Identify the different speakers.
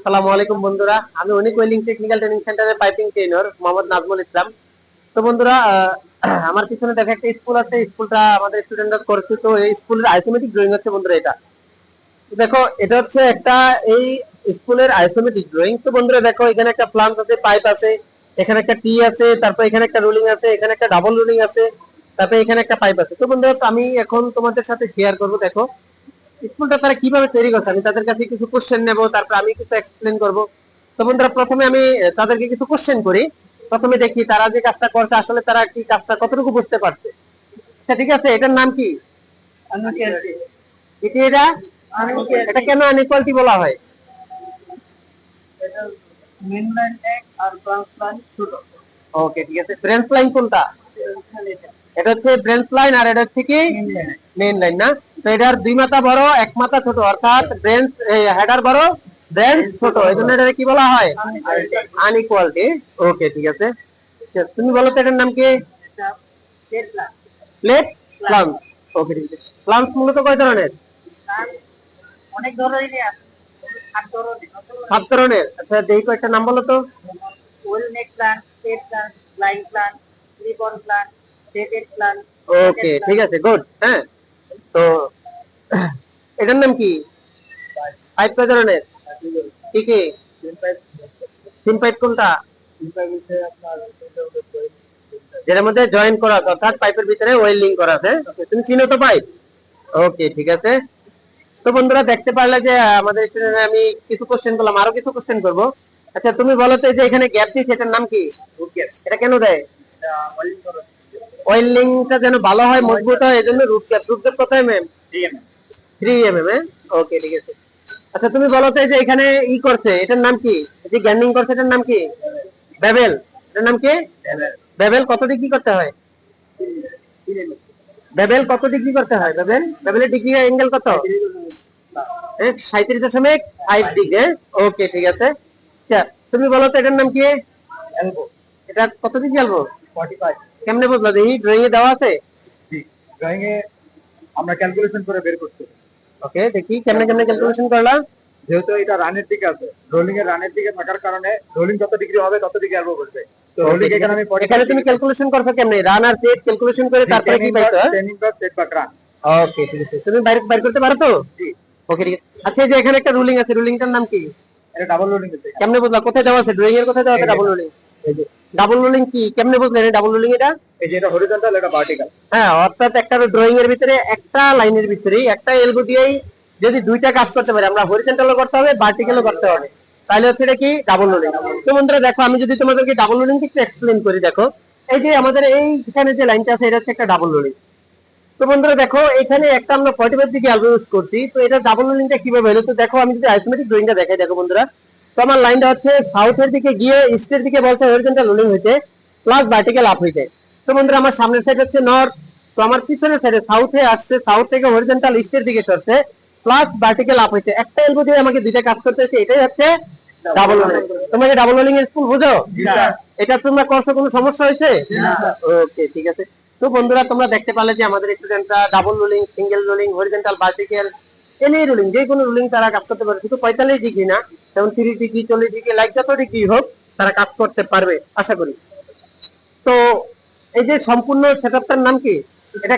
Speaker 1: আসসালামু আলাইকুম বন্ধুরা। আমি অনিক ওয়েলিং টেকনিক্যাল ট্রেনিং সেন্টারের পাইপিং ট্রেনার মোহাম্মদ নাজমুল ইসলাম। তো বন্ধুরা আমার পিছনে দেখা একটা স্কুল আছে। স্কুলটা আমাদের স্টুডেন্টরা করছে। তো এই স্কুলের আইসোমেটিক ড্রয়িং হচ্ছে বন্ধুরা এটা। দেখো, এটা হচ্ছে একটা এই স্কুলের আইসোমেটিক ড্রয়িং তো বন্ধুরা দেখো, এখানে একটা আছে পাইপ আছে, এখানে একটা টি আছে, তারপর এখানে একটা রোলিং আছে, এখানে একটা ডাবল রোলিং আছে, তারপর এখানে একটা পাইপ আছে। তো বন্ধুরা, আমি এখন তোমাদের সাথে শেয়ার করব, দেখো। স্কুলটা তারা কীভাবে তৈরি করছে? আমি তাদের কাছে কিছু কোশ্চেন নেব তারপর আমি কিছু এক্সপ্লেন করব। তো বন্ধুরা প্রথমে আমি তাদেরকে কিছু কোশ্চেন করি। প্রথমে দেখি তারা যে কাজটা করছে আসলে তারা কি কাজটা কতটুকু বুঝতে পারছে? আচ্ছা ঠিক আছে এটার নাম কি? এটি এটা? এটা কেন আনইকুয়ালিটি বলা হয়? ওকে ঠিক আছে ব্রেঞ্চ লাইন কোনটা? এটা। হচ্ছে ব্রেঞ্চ লাইন আর এটা হচ্ছে কি? মেইন লাইন না? তো এটার দুই মাথা বড় এক মাথা ছোট অর্থাৎ ব্রেঞ্চ হেডার বড় ব্রেঞ্চ ছোট। এই জন্য এটা কি বলা হয়? আনইকুয়ালিটি ওকে ঠিক আছে। আচ্ছা, তুমি বলো তো এটার নাম কি? প্লেট প্লান্ট ওকে ঠিক আছে। প্লান্ট মূলত কয় ধরনের?
Speaker 2: অনেক ধরনেরই আছে।
Speaker 1: সাত ধরনের। আচ্ছা দেখি কয়েকটা নাম বলো তো।
Speaker 2: Weld neck plant state plant line plant ribbon plant seated plant
Speaker 1: okay ঠিক আছে গুড হ্যাঁ। তো, এটার নাম কি? পাইপ কয় ধরনের। কি কি? তিন পাইপ কোনটা? যেটার মধ্যে জয়েন করা অর্থাৎ পাইপের ভিতরে ওয়েল্ডিং করা আছে। তুমি চিনো তো পাইপ ওকে ঠিক আছে। তো বন্ধুরা, দেখতে পারলে যে, আমাদের এর আমি কিছু কোশ্চেন করলাম, আরও কিছু কোশ্চেন করব। আচ্ছা তুমি বলো তো যে এখানে গ্যাপ দিচ্ছে এটার নাম কি? এটা কেন দেয়? ওয়েল্ডিংটা যেন ভালো হয় মজবুত হয় এজন্য রুট ক্যাপ রুট ক্যাপ কত এমএম থ্রি এমএম এ ওকে ঠিক আছে। আচ্ছা তুমি বলো তো এই যে এখানে ই করছে এটার নাম কি? যে গ্যান্ডিং করছে এটার নাম কি? বেবেল এটার নাম কি? বেবেল কত ডিগ্রি করতে হয়? বেবেল কত ডিগ্রি করতে হয় বেবেল বেবেলের ডিগ্রি অ্যাঙ্গেল কত? সাঁত্রিশ দশমিক ফাইভ ডিগ্রি ওকে ঠিক আছে। আচ্ছা তুমি বলো তো এটার নাম কি? এটা কত ডিগ্রি আলবো কেমনে বুঝলা? দেখি ড্রয়িং এ দেওয়া আছে?
Speaker 3: ড্রয়িং এ আমরা ক্যালকুলেশন করে বের করতে
Speaker 1: ওকে দেখি কেমনে কেমনে ক্যালকুলেশন করলা
Speaker 3: যেহেতু এটা রানের দিকে আছে রোলিং এর রানের দিকে থাকার কারণে রোলিং যত ডিগ্রি হবে তত ডিগ্রি আরবো করবে তো রোলিং এখানে আমি
Speaker 1: এখানে তুমি ক্যালকুলেশন করছ কেমনে? রান আর সেট ক্যালকুলেশন করে তারপরে কি পাইছো?
Speaker 3: ট্রেনিং বা সেট বা রান
Speaker 1: ওকে ঠিক আছে। তুমি বাইরে বাইর করতে পারো তো?
Speaker 3: জি।
Speaker 1: ওকে ঠিক আছে। আচ্ছা এই যে এখানে একটা রুলিং আছে রুলিংটার নাম কি?
Speaker 3: এটা ডাবল রোলিং আছে
Speaker 1: কেমনে বুঝলা? কোথায় দেওয়া আছে? ড্রয়িং এর কোথায় দেওয়া আছে? ডাবল রুলিং ডাবল রুলিং কি? কেমনে বুঝলেন ডাবল রুলিং এটা?
Speaker 3: এই যে এটা হরিজন্টাল এটা ভার্টিক্যাল
Speaker 1: হ্যাঁ অর্থাৎ একটা ড্রয়িং এর ভিতরে একটা লাইনের ভিতরে একটা যদি দুইটা কাজ করতে পারি আমরা হরিজন্টালও করতে হবে ভার্টিক্যালও করতে হবে। তাহলে হচ্ছে এটা কি? ডাবল লোডিং তো বন্ধুরা দেখো আমি যদি তোমাদেরকে ডাবল লোডিং একটু এক্সপ্লেন করি দেখো এই যে আমাদের এই এখানে যে লাইনটা আছে এটা হচ্ছে একটা ডাবল লোডিং তো বন্ধুরা দেখো এখানে একটা আমরা ফর্টি ফাইভ অ্যালবো ইউজ করছি তো এটা ডাবল লোডিংটা কীভাবে হলো? তো দেখো আমি যদি আইসোমেটিক ড্রয়িংটা দেখাই দেখো বন্ধুরা তো আমার লাইনটা হচ্ছে সাউথের দিকে গিয়ে ইস্টের দিকে বলছে হরিজন্টাল লোডিং হইতে প্লাস ভার্টিক্যাল আপ হইতে। তো বন্ধুরা আমার সামনের সাইড হচ্ছে নর্থ তো আমার পিছনের সাইডে সাউথে আসছে সাউথ থেকে হরিজন্টাল ইস্টের দিকে সরছে প্লাস ভার্টিক্যাল আপ হইতে। একটা এলবো দিয়ে আমাকে দুইটা কাজ করতে হচ্ছে এটাই হচ্ছে ডাবল রোলিং তোমরা কি ডাবল রোলিং এর স্কুল বুঝো? এটা তোমরা করছ কোনো সমস্যা হয়েছে? ওকে ঠিক আছে। তো বন্ধুরা তোমরা দেখতে পারলে যে আমাদের স্টুডেন্টরা double rolling single rolling horizontal vertical any rolling যে কোনো রোলিং তারা কাজ করতে পারে শুধু পঁয়তাল্লিশ ডিগ্রি না। যেমন তিরিশ ডিগ্রি, চল্লিশ ডিগ্রি লাইক যত ডিগ্রি হোক তারা কাজ করতে পারবে, আশা করি। তো এই যে সম্পূর্ণ সেট নাম কি? এটা